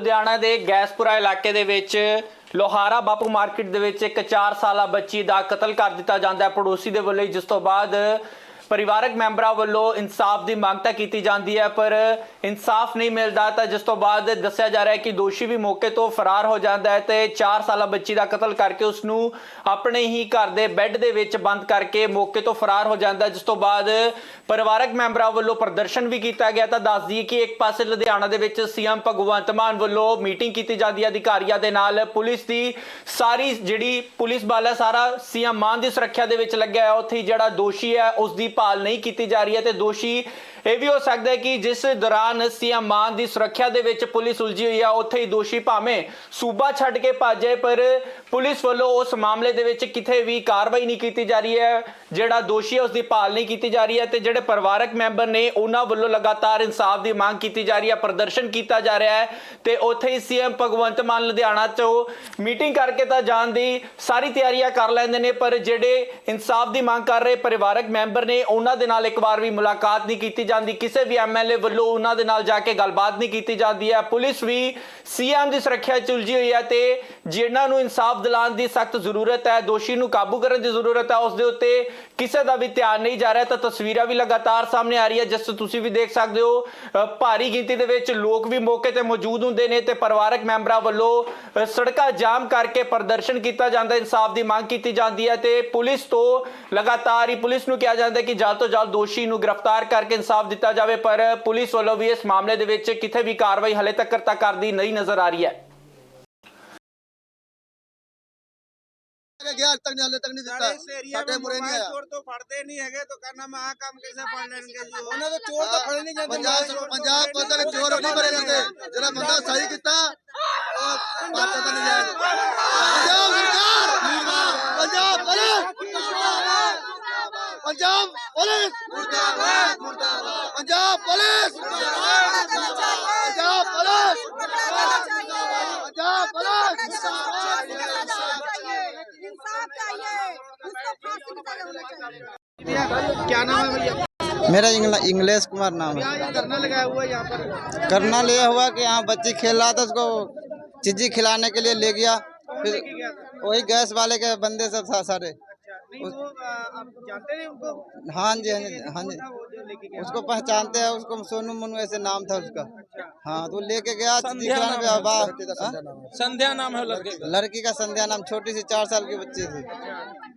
ਲੁਧਿਆਣਾ ਦੇ ਗੈਸਪੁਰਾ ਇਲਾਕੇ ਦੇ ਵਿੱਚ ਲੋਹਾਰਾ ਬਾਪੂ ਮਾਰਕੀਟ ਦੇ ਵਿੱਚ ਇੱਕ 4 ਸਾਲਾ ਬੱਚੀ ਦਾ ਕਤਲ ਕਰ ਦਿੱਤਾ ਜਾਂਦਾ ਹੈ। ਪੜੋਸੀ ਦੇ ਵੱਲੋਂ ਜਿਸ ਤੋਂ ਬਾਅਦ ਪਰਿਵਾਰਕ ਮੈਂਬਰਾਂ ਵੱਲੋਂ ਇਨਸਾਫ ਦੀ ਮੰਗ ਤਾਂ ਕੀਤੀ ਜਾਂਦੀ ਹੈ, ਪਰ ਇਨਸਾਫ ਨਹੀਂ ਮਿਲਦਾ ਤਾਂ ਜਿਸ ਤੋਂ ਬਾਅਦ ਦੱਸਿਆ ਜਾ ਰਿਹਾ ਹੈ ਕਿ ਦੋਸ਼ੀ ਵੀ ਮੌਕੇ ਤੋਂ ਫਰਾਰ ਹੋ ਜਾਂਦਾ ਹੈ ਤੇ 4 ਸਾਲਾ ਬੱਚੀ ਦਾ ਕਤਲ ਕਰਕੇ ਉਸ ਨੂੰ ਆਪਣੇ ਹੀ ਘਰ ਦੇ ਬੈੱਡ ਦੇ ਵਿੱਚ ਬੰਦ ਕਰਕੇ ਮੌਕੇ ਤੋਂ ਫਰਾਰ ਹੋ ਜਾਂਦਾ ਜਿਸ ਤੋਂ ਬਾਅਦ ਪਰਿਵਾਰਕ ਮੈਂਬਰਾਂ ਵੱਲੋਂ ਪ੍ਰਦਰਸ਼ਨ ਵੀ ਕੀਤਾ ਗਿਆ। ਤਾਂ ਦੱਸ ਦਈਏ ਕਿ ਇੱਕ ਪਾਸੇ ਲੁਧਿਆਣਾ ਦੇ ਵਿੱਚ ਸੀਐਮ ਭਗਵੰਤ ਮਾਨ ਵੱਲੋਂ ਮੀਟਿੰਗ ਕੀਤੀ ਜਾਂਦੀ ਹੈ। ਅਧਿਕਾਰੀਆਂ ਦੇ ਨਾਲ ਪੁਲਿਸ ਦੀ ਸਾਰੀ ਜਿਹੜੀ ਪੁਲਿਸ ਬਲ ਹੈ, ਸਾਰਾ ਸੀਐਮ ਮਾਨ ਦੀ ਸੁਰੱਖਿਆ ਦੇ ਵਿੱਚ ਲੱਗਿਆ ਹੈ ਉੱਥੇ ਹੀ ਜਿਹੜਾ ਦੋਸ਼ੀ ਹੈ ਉਸ ਦੀ ਭਾਲ ਨਹੀਂ ਕੀਤੀ ਜਾ ਰਹੀ ਹੈ ਤੇ ਦੋਸ਼ੀ ਇਹ ਵੀ ਹੋ ਸਕਦਾ ਹੈ ਕਿ ਜਿਸ ਦੌਰਾਨ ਸੀਐਮ ਮਾਨ ਦੀ ਸੁਰੱਖਿਆ ਦੇ ਵਿੱਚ ਪੁਲਿਸ ਉਲਝੀ ਹੋਈ ਹੈ ਉੱਥੇ ਹੀ ਦੋਸ਼ੀ ਭਾਵੇਂ ਸੂਬਾ ਛੱਡ ਕੇ ਭੱਜੇ ਪਰ ਪੁਲਿਸ ਵੱਲੋਂ ਉਸ ਮਾਮਲੇ ਦੇ ਵਿੱਚ ਕਿਤੇ ਵੀ ਕਾਰਵਾਈ ਨਹੀਂ ਕੀਤੀ ਜਾ ਰਹੀ ਹੈ। ਜਿਹੜਾ ਦੋਸ਼ੀ ਹੈ ਉਸ ਦੀ ਭਾਲ ਨਹੀਂ ਕੀਤੀ ਜਾ ਰਹੀ ਹੈ ਤੇ ਜਿਹੜੇ ਪਰਿਵਾਰਕ ਮੈਂਬਰ ਨੇ, ਉਹਨਾਂ ਵੱਲੋਂ ਲਗਾਤਾਰ ਇਨਸਾਫ ਦੀ ਮੰਗ ਕੀਤੀ ਜਾ ਰਹੀ ਹੈ, ਪ੍ਰਦਰਸ਼ਨ ਕੀਤਾ ਜਾ ਰਿਹਾ ਹੈ ਤੇ ਉੱਥੇ ਹੀ ਸੀਐਮ ਭਗਵੰਤ ਮਾਨ ਲੁਧਿਆਣਾ 'ਚੋਂ ਮੀਟਿੰਗ ਕਰਕੇ ਤਾਂ ਜਾਣ ਦੀ ਸਾਰੀ ਤਿਆਰੀਆਂ ਕਰ ਲੈਂਦੇ ਨੇ, ਪਰ ਜਿਹੜੇ ਇਨਸਾਫ ਦੀ ਮੰਗ ਕਰ ਰਹੇ ਪਰਿਵਾਰਕ ਮੈਂਬਰ ਨੇ, ਉਹਨਾਂ ਦੇ ਨਾਲ ਇੱਕ ਵਾਰ ਵੀ ਮੁਲਾਕਾਤ ਨਹੀਂ ਕੀਤੀ ਜਾਂਦੀ, ਕਿਸੇ ਵੀ ਐਮਐਲਏ ਵੱਲੋਂ ਉਹਨਾਂ ਦੇ ਨਾਲ ਜਾ ਕੇ ਗੱਲਬਾਤ ਨਹੀਂ ਕੀਤੀ ਜਾਂਦੀ ਹੈ। ਪੁਲਿਸ ਵੀ ਸੀਐਮ ਦੀ ਸੁਰੱਖਿਆ 'ਚ ਉਲਝੀ ਹੋਈ ਹੈ ਤੇ ਜਿਨ੍ਹਾਂ ਨੂੰ ਇਨਸਾਫ ਦਿਲਾਉਣ ਦੀ ਸਖਤ ਜ਼ਰੂਰਤ ਹੈ, ਦੋਸ਼ੀ ਨੂੰ ਕਾਬੂ ਕਰਨ ਦੀ ਜ਼ਰੂਰਤ ਹੈ, ਉਸ ਦੇ ਉੱਤੇ ਕਿਸੇ ਦਾ ਵੀ ਧਿਆਨ ਨਹੀਂ ਜਾ ਰਿਹਾ। ਤਾਂ ਤਸਵੀਰਾਂ ਵੀ ਲਗਾਤਾਰ ਸਾਹਮਣੇ ਆ ਰਹੀ ਹੈ ਜਿਸ ਤੁਸੀਂ ਵੀ ਦੇਖ ਸਕਦੇ ਹੋ ਭਾਰੀ ਗਿਣਤੀ ਦੇ ਵਿੱਚ ਲੋਕ ਵੀ ਮੌਕੇ ਤੇ ਮੌਜੂਦ ਹੁੰਦੇ ਨੇ ਤੇ ਪਰਿਵਾਰਕ ਮੈਂਬਰਾਂ ਵੱਲੋਂ ਸੜਕਾਂ ਜਾਮ ਕਰਕੇ ਪ੍ਰਦਰਸ਼ਨ ਕੀਤਾ ਜਾਂਦਾ, ਇਨਸਾਫ ਦੀ ਮੰਗ ਕੀਤੀ ਜਾਂਦੀ ਹੈ ਤੇ ਪੁਲਿਸ ਤੋਂ ਲਗਾਤਾਰ ਹੀ ਪੁਲਿਸ ਨੂੰ ਕਿਹਾ ਜਾਂਦਾ ਕਿ ਜਲਦ ਤੋਂ ਜਲਦ ਦੋਸ਼ੀ ਨੂੰ ਗ੍ਰਿਫਤਾਰ ਕਰਕੇ ਇਨਸਾਫ ਦਿੱਤਾ ਜਾਵੇ ਪਰ ਪੁਲਿਸ ਵੱਲੋਂ ਵੀ ਇਸ ਮਾਮਲੇ ਦੇ ਵਿੱਚ ਕਿਤੇ ਵੀ ਕਾਰਵਾਈ ਹਲੇ ਤੱਕ ਤਾਂ ਕਰਦੀ ਨਹੀਂ ਨਜ਼ਰ ਆ ਰਹੀ ਹੈ। ਗਿਆ ਅੱਜ ਤੱਕ ਨਹੀਂ ਹਲੇ ਤੱਕ ਨਹੀਂ ਦਿੱਤਾ। ਇਸ ਏਰੀਆ ਸਾਡੇ ਵਿੱਚ ਮੁਰੇ ਨਹੀਂ ਮੋਬਾਈਲ ਆਇਆ। ਚੋਰ ਤੋਂ ਫੜਦੇ ਨਹੀਂ ਹੈਗੇ ਤਾਂ ਕਰਨਾ ਮੈਂ ਆਹ ਕੰਮ ਕਿਸੇ ਫੜ ਲੈਣਗੇ ਜੀ ਉਹ। ਉਹਨਾਂ ਦੇ ਚੋਰ ਤਾਂ ਫੜੇ ਨਹੀਂ ਜਾਂਦੇ। ਪੰਜਾਬ ਪੰਜਾਬ ਪੁਲਿਸ ਦੇ ਚੋਰ ਨਹੀਂ ਫੜੇ ਜਾਂਦੇ। ਜਿਹੜਾ ਬੰਦਾ ਸਹੀ ਕੀਤਾ ਉਹ ਪਾਤੇ ਤਾਂ ਨਹੀਂ ਜਾਏਗਾ। ਪੰਜਾਬ ਸਰਕਾਰ! Punjab police Punjab! Police. Punjab police. Punjab police. Punjab police. क्या नाम है भैया? मेरा इंग्लेश कुमार नाम है। करना लगाया हुआ यहाँ पर? करना लिया हुआ कि यहाँ बच्ची खेल रहा था उसको चिज्जी खिलाने के लिए ले गया। फिर वही गैस वाले के बंदे सब था सारे। आ, आप जानते नहीं उनको? हाँ जी हाँ जी हाँ जी। उसको पहचानते हैं उसको सोनू मनु ऐसे नाम था उसका। हाँ तो लेके गया पे हाँ? संध्या नाम है। लड़के लड़की का संध्या नाम छोटी सी चार साल की बच्ची थी।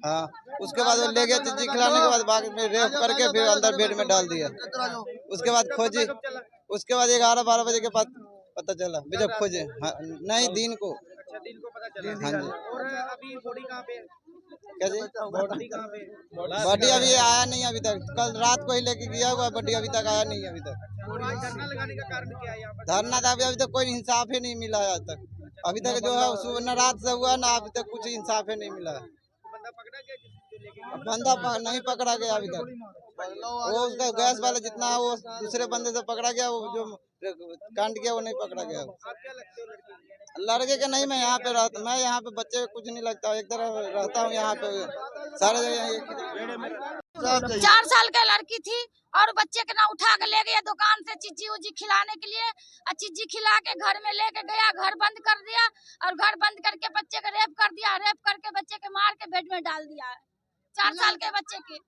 हाँ उसके बाद वो ले गया चीजी खिलाने के बाद बाद में रेप करके फिर अंदर बेड में डाल दिया। उसके बाद खोजी। उसके बाद ग्यारह बारह बजे के बाद पता चला भी जब खोजे। हाँ, नहीं दिन को। अच्छा दिन को पता चला। हाँ जी। और अभी बॉडी कहाँ पे है? कैसे बॉडी कहाँ पे है? बॉडी अभी आया नहीं अभी तक कल रात को ही लेके गया हुआ बॉडी अभी तक आया नहीं अभी तक और आज धरना लगाने का कारण क्या है यहाँ पर धरना था अभी अभी तक कोई इंसाफ ही नहीं मिला है आज तक अभी तक जो है सुबह न रात से हुआ ना अभी तक कुछ इंसाफ ही नहीं मिला है बंदा पकड़ा गया जिस- नहीं पकड़ा गया अभी तक। वो उसका गैस वाला जितना है वो दूसरे बंदे से पकड़ा गया वो जो कांड किया वो नहीं पकड़ा गया। लड़की के? नहीं मैं यहाँ पे रहता मैं यहाँ पे बच्चे को कुछ नहीं लगता एक तरह रहता हूँ यहाँ पे। सारे जगह चार साल की लड़की थी और बच्चे के ना उठा के ले गया दुकान से चीजी उजी खिलाने के लिए। और चीजी खिला के घर में लेके गया घर बंद कर दिया और घर बंद करके बच्चे का रेप कर दिया रेप करके बच्चे के मार के बेड में डाल दिया। चार साल के बच्चे कि-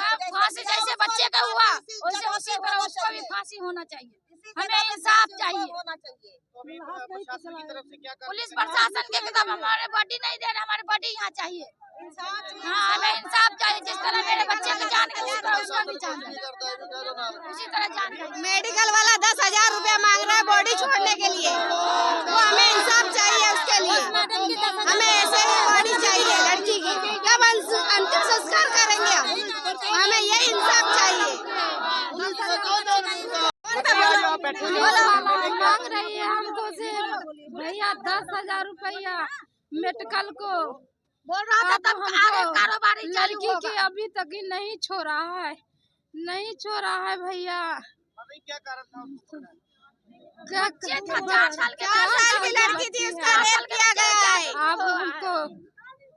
हाँ, फांसी जैसे बच्चे का हुआ वैसे उसी तरह उसको भी फांसी होना चाहिए। हमें इंसाफ चाहिए। तो अभी प्रशासन की तरफ़ से क्या कर पुलिस प्रशासन के खिलाफ हमारे बॉडी नहीं दे रहे हमारे बॉडी यहाँ चाहिए। हाँ हमें इंसाफ चाहिए जिस तरह मेरे बच्चे की जान गई उस तरह उसका भी जान उसी तरह जान गई। मेडिकल वाला दस हज़ार रूपया मांग रहा है बॉडी छोड़ने के लिए। तो हमें इंसाफ चाहिए उसके लिए। हमें ऐसे ही बॉडी चाहिए लड़की की। कब अंतिम संस्कार करेंगे हम। हमें ये इंसाफ चाहिए। मांग रही है हमको तो से भैया दस हज़ार रूपया मेडिकल को। बोल रहा था हाँ, तो कारोबारी लड़की की अभी तक ही नहीं छोड़ा है। नहीं छोड़ा है भैया। अब हमको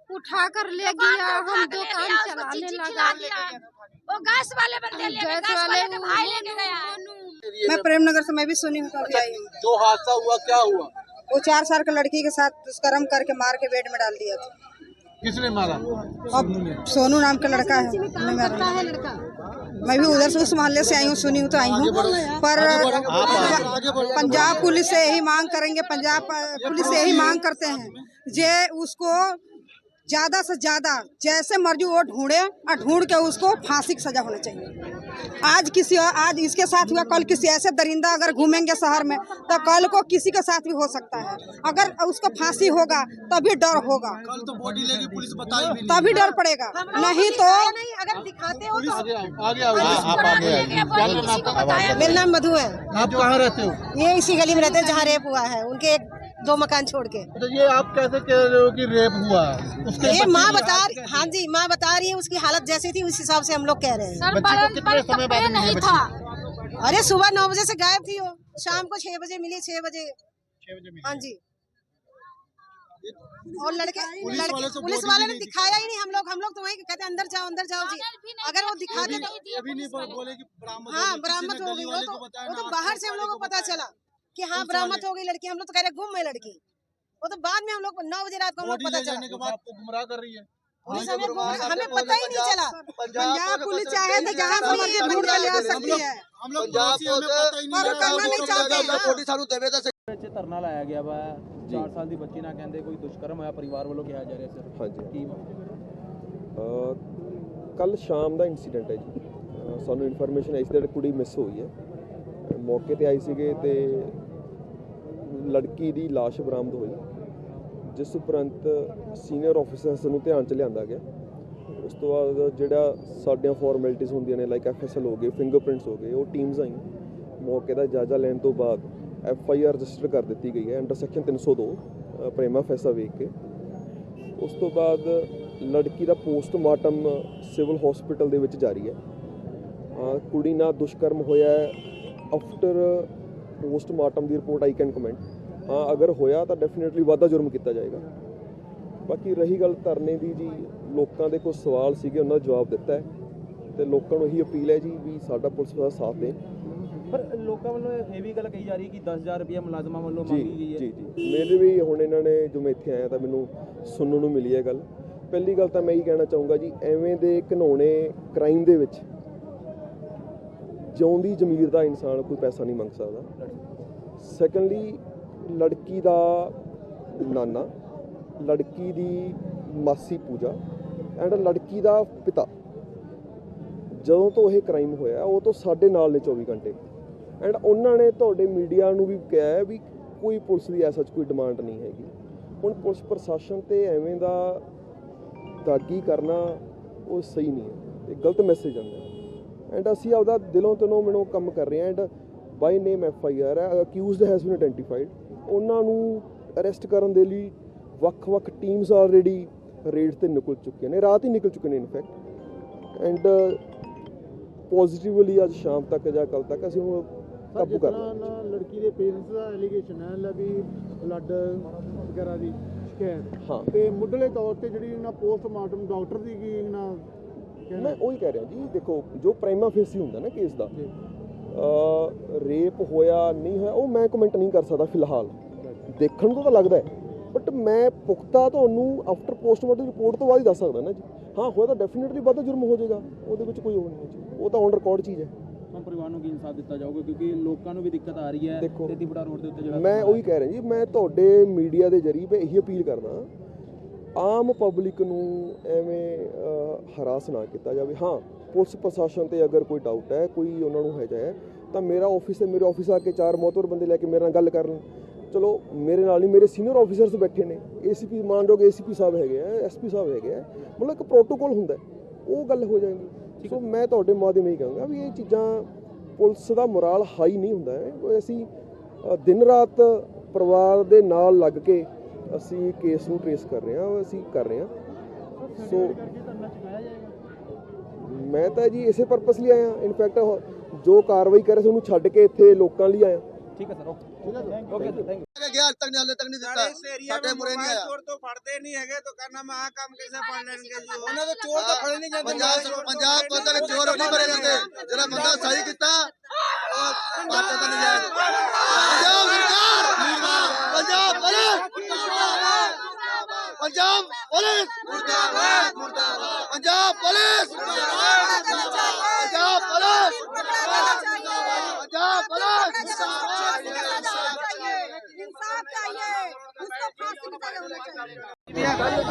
उठा कर? ले गया हम दुकान चलाने लगा। वो गैस वाले बंदे ले गैस गैस वाले के भाई लेके गया मैं प्रेमनगर से मैं भी सुनी हूँ तो आई हूँ। जो हादसा हुआ क्या हुआ? वो चार साल के लड़की के साथ दुष्कर्म करके मार के बेड में डाल दिया था। किसने मारा? अब सोनू नाम का लड़का है मैं भी उधर से उस मोहल्ले से आई हूँ सुनी हूँ तो आई हूँ। पर पंजाब पुलिस से यही मांग करेंगे पंजाब पुलिस से यही मांग करते हैं। जे उसको ज़्यादा से ज़्यादा जैसे मर्ज़ी वो ढूंढे और ढूंढ के उसको फांसी की सजा होना चाहिए। आज किसी और आज इसके साथ हुआ कल किसी ऐसे दरिंदा अगर घूमेंगे शहर में तो कल को किसी के साथ भी हो सकता है। अगर उसको फांसी होगा तभी डर होगा। कल तो बॉडी लेगी पुलिस बताई तभी डर पड़ेगा। नहीं तो अगर दिखाते हो तो मेरा नाम मधु है। आप कहाँ रहते हो? ये इसी गली में रहते हैं जहाँ रेप हुआ है। उनके एक दो मकान छोड़ के। तो ये आप कैसे कह रहे हो कि रेप हुआ? उसके ये माँ बता रही हाँ जी माँ बता रही है उसकी हालत जैसी थी उस हिसाब से हम लोग कह रहे हैं। बच्ची को कितने समय बाद मिली नहीं था। अरे सुबह नौ बजे से गायब थी वो। शाम को छह बजे मिली छह बजे। हाँ जी। और लड़के पुलिस लड़के तो पुलिस वाले ने दिखाया ही नहीं हम लोग। हम लोग तो वही कहते हैं अंदर जाओ अंदर जाओ जी। अगर वो दिखाते नहीं दिया अभी नहीं बोले कि बरामद हाँ गई, बरामद हो गई वो तो वो तो बाहर से हम लोग को पता चला। कि हाँ पुलिस बरामद वाले। हो गई लड़की हम लोग तो कह रहे गुम है लड़की वो तो बाद में हम लोग नौ बजे रात को हम लोग बॉडी पता ले जाने के चला बाद आपको गुमराह कर रही है पुलिस हमें गुम- हमें पता ही नहीं चला पंजाब पुलिस चाहे तो जहाँ से मर्जी ढूंढ के ले आ सकती है हम लोग पड़ोसी हमें पता ही नहीं पर लगा, करना नहीं वो चाहते अपना हैं। बॉडी ਸਾਨੂੰ ਦੇਵੇ ਤਾਂ ਵਿੱਚ ਧਰਨਾ ਲਾਇਆ ਗਿਆ ਵਾ 4 ਸਾਲ ਦੀ ਬੱਚੀ ਨਾਲ ਕਹਿੰਦੇ ਕੋਈ ਦੁਸ਼ਕਰਮ ਹੋਇਆ ਪਰਿਵਾਰ ਵੱਲੋਂ ਕਿਹਾ ਜਾ ਰਿਹਾ ਸਰ ਹਾਂਜੀ ਕੀ ਕੱਲ ਸ਼ਾਮ ਦਾ ਇਨਸੀਡੈਂਟ ਹੈ ਜੀ ਅਹ ਸਾਨੂੰ ਇਨਫੋਰਮੇਸ਼ਨ ਆਈ ਸੀ ਕਿ ਕੁੜੀ ਮਿਸ ਹੋਈ ਹੈ ਅਹ ਮੌਕੇ ਤੇ ਆਈ ਸੀਗੇ ਤੇ ਲੜਕੀ ਦੀ ਲਾਸ਼ ਬਰਾਮਦ ਹੋਈ, ਜਿਸ ਉਪਰੰਤ ਸੀਨੀਅਰ ਆਫੀਸਰਸ ਨੂੰ ਧਿਆਨ ਚ ਲਿਆਂਦਾ ਗਿਆ। ਉਸ ਤੋਂ ਬਾਅਦ ਜਿਹੜਾ ਸਾਡੀਆਂ ਫਾਰਮੈਲਿਟੀਆਂ ਹੁੰਦੀਆਂ ਨੇ ਲਾਈਕ ਐਫਐਸਐਲ ਹੋ ਗਏ ਫਿੰਗਰਪ੍ਰਿੰਟਸ ਹੋ ਗਏ, ਉਹ ਟੀਮਸ ਆਈਆਂ। ਮੌਕੇ ਦਾ ਜਾਇਜ਼ਾ ਲੈਣ ਤੋਂ ਬਾਅਦ ਐਫ ਆਈ ਆਰ ਰਜਿਸਟਰ ਕਰ ਦਿੱਤੀ ਗਈ ਹੈ ਅੰਡਰ ਸੈਕਸ਼ਨ 302 ਅਹ ਪ੍ਰੇਮਾ ਫੈਸਾ ਵੇਖ ਕੇ। ਉਸ ਤੋਂ ਬਾਅਦ ਲੜਕੀ ਦਾ ਪੋਸਟਮਾਰਟਮ ਸਿਵਲ ਹਸਪੀਟਲ ਦੇ ਵਿੱਚ ਜਾਰੀ ਹੈ। ਕੁੜੀ ਨਾਲ ਦੁਸ਼ਕਰਮ ਹੋਇਆ ਹੈ। ਆਫਟਰ ਪੋਸਟਮਾਰਟਮ ਦੀ ਰਿਪੋਰਟ ਆਈ ਕੈਨ ਕਮੈਂਟ ਹਾਂ ਅਗਰ ਹੋਇਆ ਤਾਂ ਡੈਫੀਨਿਟਲੀ ਵਾਧਾ ਜੁਰਮ ਕੀਤਾ ਜਾਏਗਾ। ਬਾਕੀ ਰਹੀ ਗੱਲ ਧਰਨੇ ਦੀ ਜੀ ਲੋਕਾਂ ਦੇ ਕੁਝ ਸਵਾਲ ਸੀਗੇ ਉਹਨਾਂ ਦਾ ਜਵਾਬ ਦਿੱਤਾ ਹੈ। ਤੇ ਲੋਕਾਂ ਨੂੰ ਇਹੀ ਅਪੀਲ ਹੈ ਜੀ ਵੀ ਸਾਡਾ ਪੁਲਿਸ ਦਾ ਸਾਥ ਦੇਣ। ਪਰ ਲੋਕਾਂ ਵੱਲੋਂ ਇਹ ਵੀ ਗੱਲ ਕਹੀ ਜਾ ਰਹੀ ਕਿ 10000 ਰੁਪਏ ਮੁਲਾਜ਼ਮਾਂ ਵੱਲੋਂ ਮੰਗੀ ਗਈ ਹੈ। ਜੀ ਜੀ। ਮੇਰੇ ਵੀ ਹੁਣ ਇਹਨਾਂ ਨੇ ਜੋ ਮੈਂ ਇੱਥੇ ਆਇਆ ਤਾਂ ਮੈਨੂੰ ਸੁਣਨ ਨੂੰ ਮਿਲੀ ਹੈ ਗੱਲ। ਪਹਿਲੀ ਗੱਲ ਤਾਂ ਮੈਂ ਇਹੀ ਕਹਿਣਾ ਚਾਹੂੰਗਾ ਜੀ ਐਵੇਂ ਦੇ ਘਿਨੌਣੇ ਕ੍ਰਾਈਮ ਦੇ ਵਿੱਚ ਜਿਉਂਦੀ ਜ਼ਮੀਰ ਦਾ ਇਨਸਾਨ ਕੋਈ ਪੈਸਾ ਨਹੀਂ ਮੰਗ ਸਕਦਾ। ਸੈਕੰਡਲੀ ਲੜਕੀ ਦਾ ਨਾਨਾ, ਲੜਕੀ ਦੀ ਮਾਸੀ ਪੂਜਾ ਐਂਡ ਲੜਕੀ ਦਾ ਪਿਤਾ। ਜਦੋਂ ਤੋਂ ਇਹ ਕ੍ਰਾਈਮ ਹੋਇਆ, ਉਹ ਤੋਂ ਸਾਡੇ ਨਾਲ ਨੇ 24 ਘੰਟੇ। ਐਂਡ ਉਹਨਾਂ ਨੇ ਤੁਹਾਡੇ ਮੀਡੀਆ ਨੂੰ ਵੀ ਕਿਹਾ ਵੀ ਕੋਈ ਪੁਲਿਸ ਦੀ ਐਸਾ ਕੋਈ ਡਿਮਾਂਡ ਨਹੀਂ ਹੈਗੀ। ਹੁਣ ਪੁਲਿਸ ਪ੍ਰਸ਼ਾਸਨ ਤੇ ਐਵੇਂ ਦਾ ਦਾਗੀ ਕਰਨਾ ਉਹ ਸਹੀ ਨਹੀਂ ਹੈ। ਇਹ ਗਲਤ ਮੈਸੇਜ ਆਉਂਦਾ ਐਂਡ ਅਸੀਂ ਆਪਦਾ ਦਿਲੋਂ ਤਨੋਂ ਮਨੋਂ ਕੰਮ ਕਰ ਰਹੇ ਹਾਂ and by name F I R ਹੈ ਅਕਿਊਜ਼ਡ ਹੈਜ਼ ਬੀਨ ਆਇਡੈਂਟੀਫਾਈਡ ਉਹਨਾਂ ਨੂੰ ਅਰੈਸਟ ਕਰਨ ਦੇ ਲਈ ਵੱਖ-ਵੱਖ ਟੀਮਸ ਆਲਰੇਡੀ ਰੇਡ ਤੇ ਨਿਕਲ ਚੁੱਕੀਆਂ ਨੇ ਰਾਤ ਹੀ ਨਿਕਲ ਚੁੱਕੇ ਨੇ ਇਨਫੈਕਟ ਐਂਡ ਪੋਜ਼ਿਟਿਵਲੀ ਅੱਜ ਸ਼ਾਮ ਤੱਕ ਜਾਂ ਕੱਲ ਤੱਕ ਅਸੀਂ ਉਹਨੂੰ ਕਾਬੂ ਕਰ ਲਵਾਂਗੇ। ਲੜਕੀ ਦੇ ਪੇਰੈਂਟਸ ਦਾ ਐਲੀਗੇਸ਼ਨ ਹੈ ਲੈ ਵੀ ਬਲੱਡ ਵਗੈਰਾ ਦੀ ਸ਼ਿਕਾਇਤ। ਹਾਂ। ਤੇ ਮੁੱਢਲੇ ਤੌਰ ਤੇ ਜਿਹੜੀ ਇਹਨਾਂ ਪੋਸਟਮਾਰਟਮ ਡਾਕਟਰ ਦੀ ਕੀ ਇਹਨਾਂ ਮੈਂ ਉਹੀ ਕਹਿ ਰਿਹਾ ਜੀ ਦੇਖੋ ਜੋ ਪ੍ਰਾਈਮਾ ਫੇਸੀ ਹੁੰਦਾ ਨਾ ਕੇਸ ਦਾ ਰੇਪ ਹੋਇਆ ਨਹੀਂ ਹੋਇਆ ਉਹ ਮੈਂ ਕਮੈਂਟ ਨਹੀਂ ਕਰ ਸਕਦਾ ਫਿਲਹਾਲ। ਦੇਖਣ ਤੋਂ ਤਾਂ ਲੱਗਦਾ ਹੈ ਬਟ ਮੈਂ ਪੁਖਤਾ ਤੁਹਾਨੂੰ ਆਫਟਰ ਪੋਸਟਮਾਰਟਮ ਰਿਪੋਰਟ ਤੋਂ ਬਾਅਦ ਹੀ ਦੱਸ ਸਕਦਾ ਨਾ ਜੀ। ਹਾਂ ਹੋਇਆ ਤਾਂ ਡੈਫੀਨਿਟਲੀ ਵਾਧਾ ਜੁਰਮ ਹੋ ਜਾਏਗਾ ਉਹਦੇ ਵਿੱਚ ਕੋਈ ਉਹ ਨਹੀਂ ਜੀ। ਉਹ ਤਾਂ ਔਨ ਰਿਕਾਰਡ ਚੀਜ਼ ਹੈ। ਹੁਣ ਪਰਿਵਾਰ ਨੂੰ ਕੀ ਇਨਸਾਫ ਦਿੱਤਾ ਜਾਊਗਾ ਕਿਉਂਕਿ ਲੋਕਾਂ ਨੂੰ ਵੀ ਦਿੱਕਤ ਆ ਰਹੀ ਹੈ ਦੇਖੋ, ਤੇਤੀਪੁਰਾ ਰੋਡ ਦੇ ਉੱਤੇ ਜਿਹੜਾ ਮੈਂ ਉਹੀ ਕਹਿ ਰਿਹਾ ਜੀ ਮੈਂ ਤੁਹਾਡੇ ਮੀਡੀਆ ਦੇ ਜਰੀਏ ਇਹੀ ਅਪੀਲ ਕਰਦਾ ਆਮ ਪਬਲਿਕ ਨੂੰ ਐਵੇਂ ਹਰਾਸ ਨਾ ਕੀਤਾ ਜਾਵੇ। ਹਾਂ ਪੁਲਿਸ ਪ੍ਰਸ਼ਾਸਨ ਤੇ ਅਗਰ ਕੋਈ ਡਾਊਟ ਹੈ ਕੋਈ ਉਹਨਾਂ ਨੂੰ ਹੈ ਜਾਏ ਤਾਂ ਮੇਰਾ ਆਫਿਸ ਹੈ ਮੇਰੇ ਆਫਿਸ ਆ ਕੇ ਚਾਰ ਮੋਤਵਰ ਬੰਦੇ ਲੈ ਕੇ ਮੇਰੇ ਨਾਲ ਗੱਲ ਕਰਨ। ਚਲੋ ਮੇਰੇ ਨਾਲ ਨਹੀਂ ਮੇਰੇ ਸੀਨੀਅਰ ਆਫੀਸਰਸ ਬੈਠੇ ਨੇ। ਏਸੀਪੀ ਮਾਨਯੋਗ ਏਸੀਪੀ ਸਾਹਿਬ ਹੈਗੇ ਆ ਐਸਪੀ ਸਾਹਿਬ ਹੈਗੇ ਆ ਮਤਲਬ ਇੱਕ ਪ੍ਰੋਟੋਕੋਲ ਹੁੰਦਾ ਉਹ ਗੱਲ ਹੋ ਜਾਏਗੀ ਸੋ ਮੈਂ ਤੁਹਾਡੇ ਮਾਧਿਅਮ ਹੀ ਕਹਾਂਗਾ ਵੀ ਇਹ ਚੀਜ਼ਾਂ ਪੁਲਿਸ ਦਾ ਮੋਰਾਲ ਹਾਈ ਨਹੀਂ ਹੁੰਦਾ ਹੈ। ਅਸੀਂ ਦਿਨ ਰਾਤ ਪਰਿਵਾਰ ਦੇ ਨਾਲ ਲੱਗ ਕੇ ਅਸੀਂ ਕੇਸ ਨੂੰ ਟ੍ਰੇਸ ਕਰ ਰਹੇ ਹਾਂ ਅਸੀਂ ਕਰ ਰਹੇ ਹਾਂ। ਸੋ ਮੈਂ ਤਾਂ ਜੀ ਇਸੇ ਪਰਪਸ ਲਈ ਆਇਆ। ਇਨਫੈਕਟ ਜੋ ਕਾਰਵਾਈ ਕਰ ਸੀ ਉਹਨੂੰ ਛੱਡ ਕੇ ਇੱਥੇ ਲੋਕਾਂ ਲਈ ਆਇਆ। ਠੀਕ ਹੈ sir okay. Police. Police. Police.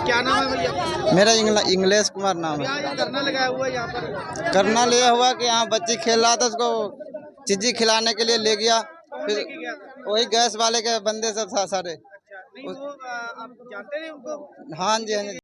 क्या नाम है भैया? मेरा इंग्लिश कुमार नाम है। धरना लगाया हुआ यहाँ पर? करना लिया हुआ कि यहाँ बच्ची खेल रहा था उसको चिज्जी खिलाने के लिए ले गया। फिर वही गैस वाले के बंदे सब था सारे। अच्छा, हाँ जी हाँ जी।